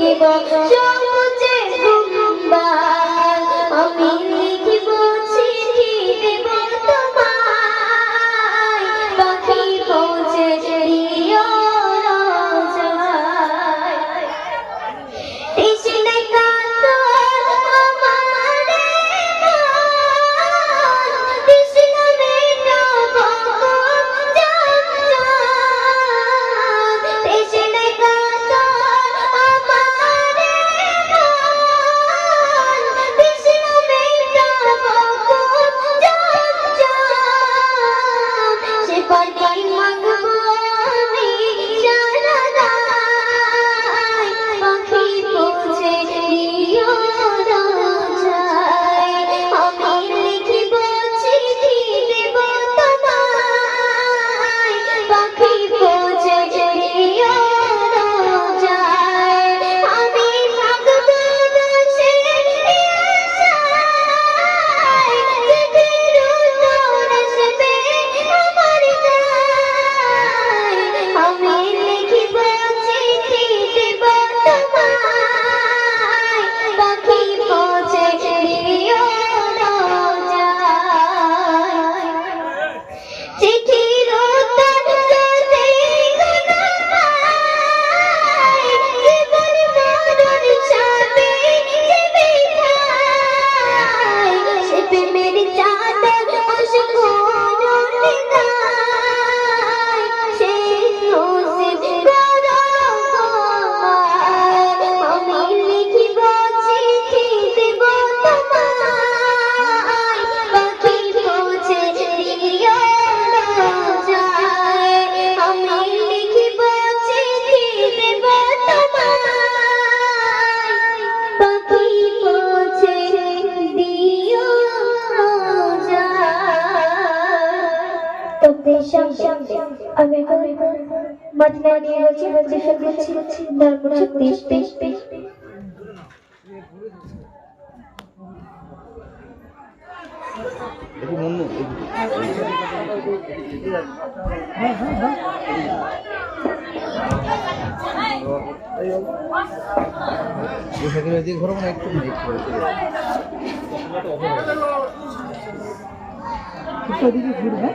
থাকিব। पे मेरी দেশম আমি কবি মতনা নিয়ে রয়েছি বলছি ফেলছি ধর্ম দেশ দেশ सभी देखिए फिर है?